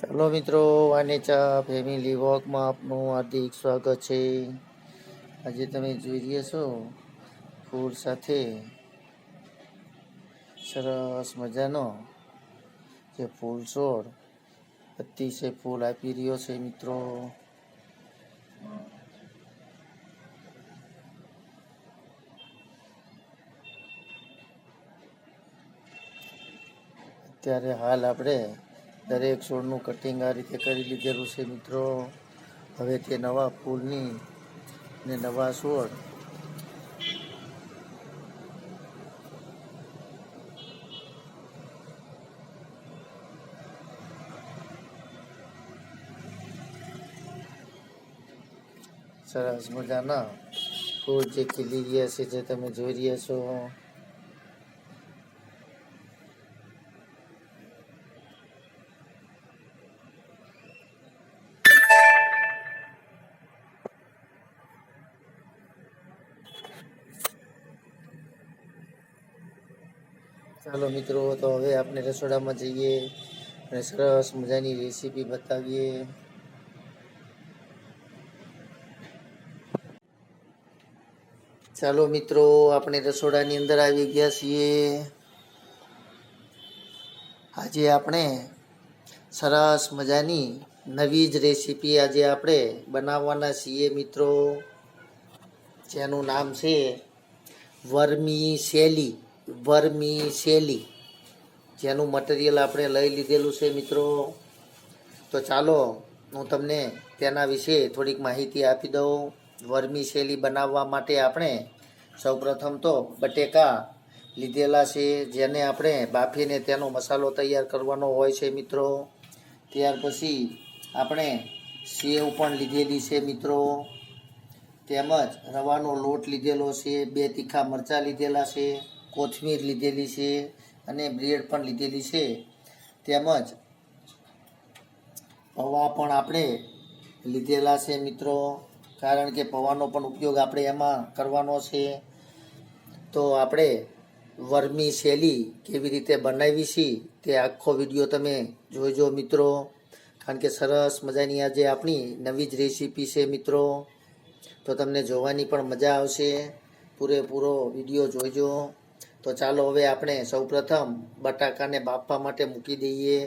ચાલો મિત્રો, વાનેચા ફેમિલી વોકમાં આપનું હાર્દિક સ્વાગત છે. આજે તમે જોઈ રહ્યા છો ફૂલ સાથે. સરસ મજાનો જે ફૂલ છોડ અતિશય ફૂલ આપી રહ્યો છે મિત્રો. અત્યારે હાલ આપણે દરેક છોડનું કટિંગ આ રીતે કરી લીધેલું છે મિત્રો. હવે તે નવા ફૂલની ને નવા છોડ. સરસ મજાના ફૂલ જે ખીલી રહ્યા છે, જે તમે જોઈ રહ્યા છો. ચાલો મિત્રો, તો હવે આપણે રસોડામાં જઈએ અને સરસ મજાની રેસીપી બતાવીએ. ચાલો મિત્રો, આપણે રસોડાની અંદર આવી ગયા છીએ. આજે આપણે સરસ મજાની નવી જ રેસીપી આજે આપણે બનાવવાના છીએ મિત્રો. જેનું નામ છે વર્મી શેલી. વર્મી શેલી. જેનું મટીરિયલ આપણે લઈ લીધેલું છે મિત્રો. તો ચાલો, હું તમને તેના વિશે થોડીક માહિતી આપી દઉં. વર્મી શેલી બનાવવા માટે આપણે સૌપ્રથમ તો બટેકા લીધેલા છે, જેને આપણે બાફીને તેનો મસાલો તૈયાર કરવાનો હોય છે મિત્રો. ત્યાર પછી આપણે સેવ પણ લીધેલી છે મિત્રો. તેમજ રવાનો લોટ લીધેલો છે, બે તીખા મરચાં લીધેલા છે. કોથમીર લીધેલી છે અને બ્રેડ પણ લીધેલી છે. તેમજ પૌવા પણ આપણે લીધેલા છે મિત્રો. કારણ કે પૌવાનો પણ ઉપયોગ આપણે એમાં કરવાનો છે. તો આપણે વર્મી શૈલી કેવી રીતે બનાવી છે તે આખો વીડિયો તમે જોજો મિત્રો. કારણ કે સરસ મજાની આજે આપણી નવી જ રેસીપી છે મિત્રો. તો તમને જોવાની પણ મજા આવશે. પૂરેપૂરો વીડિયો જોઈજો તો ચાલો હવે આપણે સૌપ્રથમ બટાકાને બાફવા માટે મૂકી દઈએ.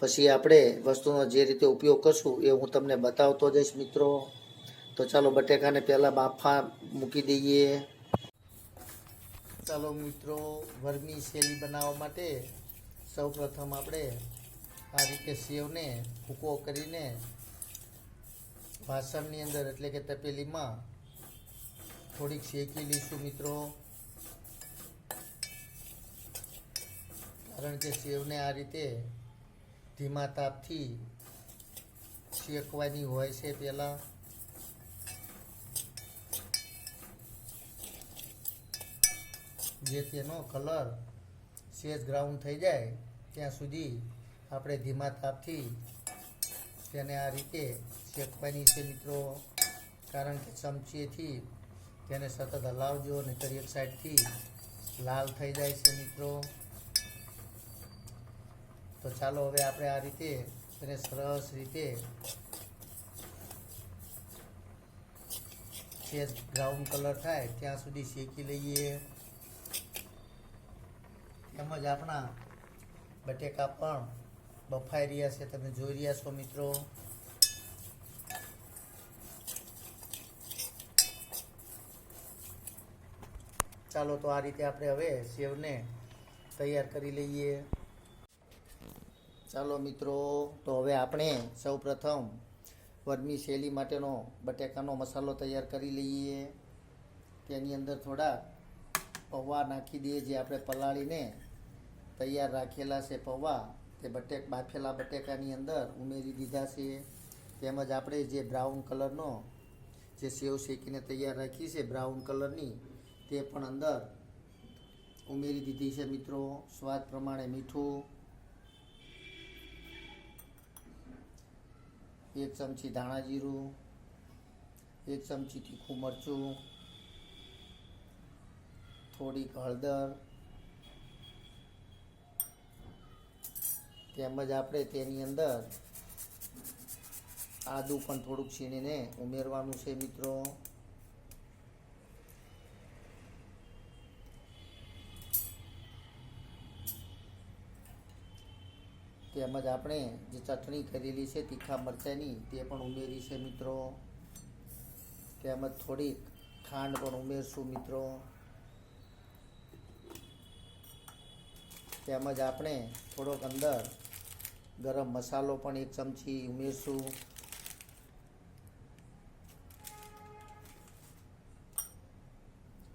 પછી આપણે વસ્તુનો જે રીતે ઉપયોગ કરશું એ હું તમને બતાવતો જઈશ મિત્રો. તો ચાલો બટેકાને પહેલાં બાફા મૂકી દઈએ. ચાલો મિત્રો, વર્મી શેલી બનાવવા માટે સૌપ્રથમ આપણે આ રીતે સેવને ભૂકો કરીને વાસણની અંદર એટલે કે તપેલીમાં થોડીક શેકી લઈશું મિત્રો. કારણ કે સેવને આ રીતે ધીમા તાપથી શેકવાની હોય છે પહેલાં. જે તેનો કલર સેજ ગ્રાઉન્ડ થઈ જાય, ત્યાં સુધી આપણે ધીમા તાપથી તેને આ રીતે શેકવાની છે મિત્રો. કારણ કે ચમચીથી તેને સતત હલાવજો અને એક સાઈડથી લાલ થઈ જાય છે મિત્રો. તો ચાલો હવે આપણે આ રીતે તેને સરસ રીતે સેજ બ્રાઉન કલર થાય ત્યાં સુધી શેકી લઈએ. તેમજ આપણા બટેકા પણ બફાઈ રહ્યા છે. તમે જોઈ રહ્યા છો મિત્રો. ચાલો તો આ રીતે આપણે હવે સેવને તૈયાર કરી લઈએ. ચાલો મિત્રો, તો હવે આપણે સૌ પ્રથમ વર્મી શૈલી માટેનો બટેકાનો મસાલો તૈયાર કરી લઈએ. તેની અંદર થોડા પૌવા નાખી દઈએ, જે આપણે પલાળીને તૈયાર રાખેલા છે પૌવા. તે બટેક, બાફેલા બટેકાની અંદર ઉમેરી દીધા છે. તેમજ આપણે જે બ્રાઉન કલરનો જે સેવ શેકીને તૈયાર રાખી છે બ્રાઉન કલરની, તે પણ અંદર ઉમેરી દીધી છે મિત્રો. સ્વાદ પ્રમાણે મીઠું. એક ચમચી ધાણા જીરું, એક ચમચી તીખું મરચું, થોડીક હળદર, તેમજ આપણે તેની અંદર આદું પણ થોડુંક છીણીને ઉમેરવાનું છે મિત્રો. તેમજ આપણે જે ચટણી કરેલી છે, તીખા મરચાંની, તે પણ ઉમેરી છે મિત્રો. તેમજ થોડીક ખાંડ પણ ઉમેરશું મિત્રો. તેમજ આપણે થોડોક અંદર ગરમ મસાલો પણ એક ચમચી ઉમેરશું.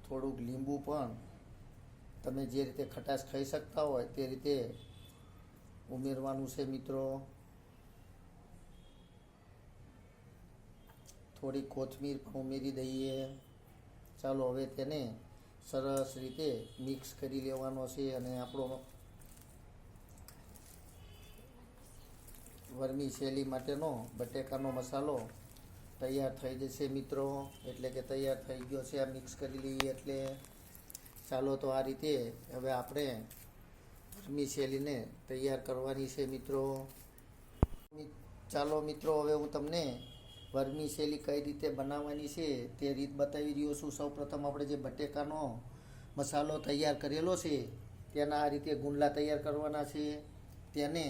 થોડુંક લીંબુ પણ તમે જે રીતે ખટાશ ખાઈ શકતા હોય તે રીતે ઉમેરવાનું છે, મિત્રો. થોડી કોથમીર પણ ઉમેરી દઈએ. ચાલો, હવે તેને સરસ રીતે મિક્સ કરી લેવાનો છે અને આપણો વરમી શૈલી માટેનો બટેકાનો મસાલો તૈયાર થઈ જશે, મિત્રો. એટલે કે તૈયાર થઈ ગયો છે, આ મિક્સ કરી લઈએ એટલે. ચાલો, તો આ રીતે હવે આપણે વરની શૈલીને તૈયાર કરવાની છે મિત્રો. ચાલો મિત્રો, હવે હું તમને વર્મી શૈલી કઈ રીતે બનાવવાની છે તે રીત બતાવી રહ્યો છું. સૌપ્રથમ આપણે જે બટેકાનો મસાલો તૈયાર કરેલો છે, તેના આ રીતે ગુંડલા તૈયાર કરવાના છે. તેને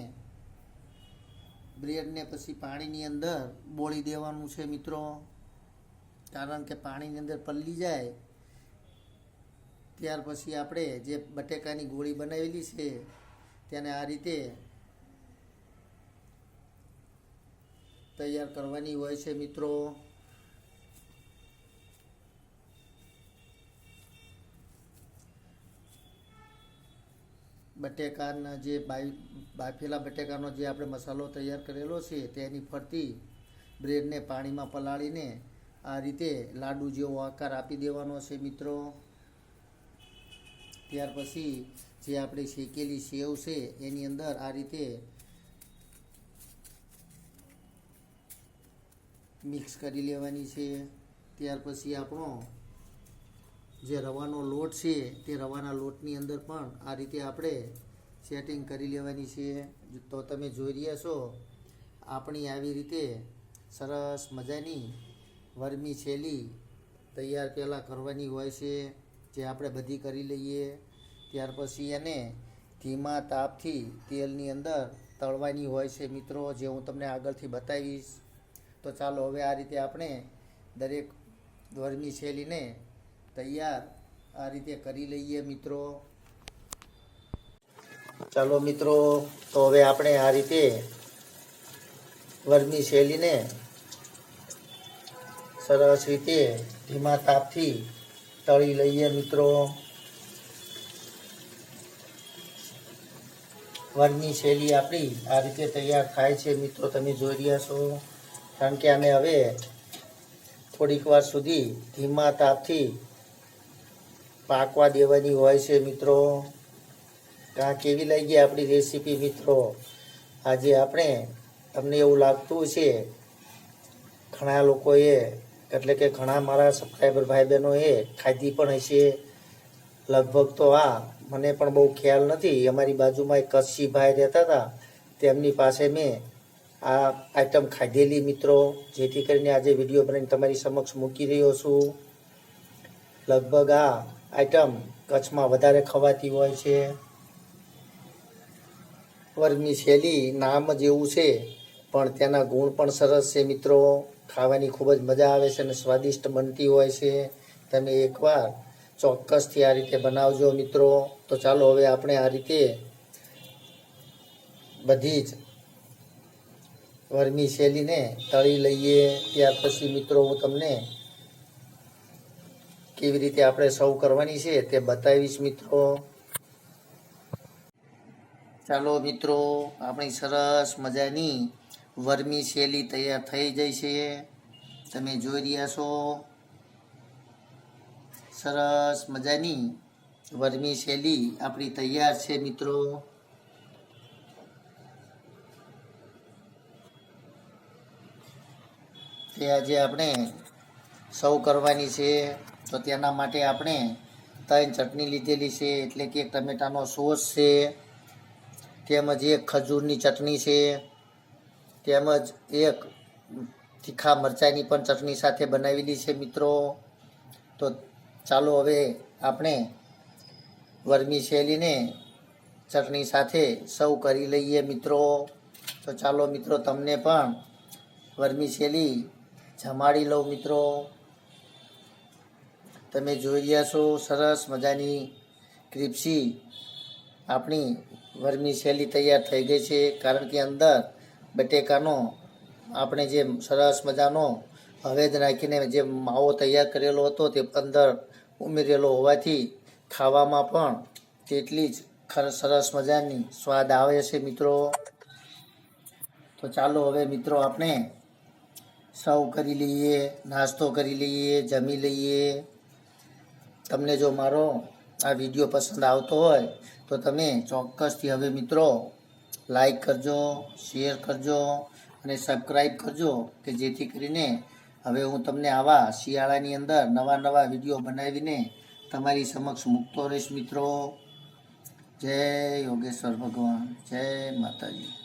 બ્રેડને પછી પાણીની અંદર બોળી દેવાનું છે મિત્રો. કારણ કે પાણીની અંદર પલળી જાય ત્યાર પછી આપણે જે બટેકાની ગોળી બનાવેલી છે, તેને આ રીતે તૈયાર કરવાની હોય છે મિત્રો. બટેકાના જે બાફેલા બટેકાનો જે આપણે મસાલો તૈયાર કરેલો છે, તેની ફરતી બ્રેડને પાણીમાં પલાળીને આ રીતે લાડુ જેવો આકાર આપી દેવાનો છે મિત્રો. ત્યાર પછી જે આપણે શેકેલી સેવ છે, એની અંદર આ રીતે મિક્સ કરી લેવાની છે. ત્યાર પછી આપણો જે રવાનો લોટ છે, તે રવાના લોટની અંદર પણ આ રીતે આપણે સેટિંગ કરી લેવાની છે. તો તમે જોઈ રહ્યા છો, આપણી આવી રીતે સરસ મજાની વરમી છેલી તૈયાર પહેલાં કરવાની હોય છે. જે આપણે બધી કરી લઈએ, ત્યાર પછી એને ધીમા તાપથી તેલની અંદર તળવાની હોય છે. મિત્રો, જે હું તમને આગળથી બતાવીશ, તો ચાલો હવે આ રીતે આપણે દરેક વર્મી શૈલીને તૈયાર આ રીતે કરી લઈએ મિત્રો. ચાલો મિત્રો, તો હવે આપણે આ રીતે વર્મી શૈલીને સરસ રીતે ધીમા તાપથી તળી લઈએ મિત્રો. વરની શૈલી આપણી આ રીતે તૈયાર થાય છે મિત્રો, તમે જોઈ રહ્યા છો. કારણ કે આને હવે થોડીક વાર સુધી ધીમા તાપથી પાકવા દેવાની હોય છે મિત્રો. આ કેવી લાગી આપણી રેસીપી મિત્રો? આજે આપણે તમને એવું લાગતું છે ઘણા લોકોએ એટલે કે ઘણા મારા સબસ્ક્રાઈબર ભાઈ બહેનોએ ખાધી પણ હશે. લગભગ તો આ, મને પણ બહુ ખ્યાલ નથી. અમારી બાજુમાં એક કચ્છી ભાઈ રહેતા હતા. તેમની પાસે મેં આ આઈટમ ખાધેલી મિત્રો, જેથી કરીને આજે વીડિયો બનાવીને તમારી સમક્ષ મૂકી રહ્યો છું. લગભગ આ આઈટમ કચ્છમાં વધારે ખવાતી હોય છે. વર્ગની શૈલી નામ જ એવું છે, પણ તેના ગુણ પણ સરસ છે મિત્રો. ખાવાની ખૂબ જ મજા આવે છે અને સ્વાદિષ્ટ બનતી હોય છે. તમે એકવાર ચોક્કસથી આ રીતે બનાવજો મિત્રો. તો ચાલો હવે આપણે આ રીતે બધી જ વર્મી શેલીને તળી લઈએ. ત્યાર પછી મિત્રો હું તમને કેવી રીતે આપણે સર્વ કરવાની છે તે બતાવીશ મિત્રો. ચાલો મિત્રો, આપણી સરસ મજાની વર્મી શૈલી તૈયાર થઈ જાય છે. તમે જોઈ રહ્યા છો. સરસ મજાની વર્મી શૈલી આપણી તૈયાર છે મિત્રો. તે આજે આપણે સૌ કરવાની છે. તો તેના માટે આપણે ત્રણ ચટણી લીધેલી છે, એટલે કે ટમેટાનો સોસ છે, તેમજ એક ખજૂરની ચટણી છે. તેમજ એક તીખા મરચાંની પણ ચટણી સાથે બનાવેલી છે મિત્રો. તો ચાલો હવે આપણે વર્મી શેલીને ચટણી સાથે સૌ કરી લઈએ મિત્રો. તો ચાલો મિત્રો તમને પણ વર્મી શેલી જમાડી લઉં મિત્રો. તમે જોઈ રહ્યા છો, સરસ મજાની ક્રિપ્સી આપણી વર્મી શૈલી તૈયાર થઈ ગઈ છે. કારણ કે અંદર બટેકાનો, આપણે જે સરસ મજાનો હવેદ નાખીને જે માવો તૈયાર કરેલો હતો તે અંદર ઉમેરેલો હોવાથી ખાવામાં પણ તેટલી જ સરસ મજાની સ્વાદ આવે છે મિત્રો. તો ચાલો હવે મિત્રો આપણે સૌ કરી લઈએ, નાસ્તો કરી લઈએ, જમી લઈએ. તમને જો મારો આ વીડિયો પસંદ આવતો હોય તો તમે ચોક્કસથી હવે મિત્રો લાઈક કરજો શેર કરજો અને સબસ્ક્રાઈબ કરજો કે જેથી કરીને હવે હું તમને આવા શિયાળાની અંદર નવા નવા વીડિયો બનાવીને તમારી સમક્ષ મૂકતો રહીશ મિત્રો. જય યોગેશ્વર ભગવાન, જય માતાજી.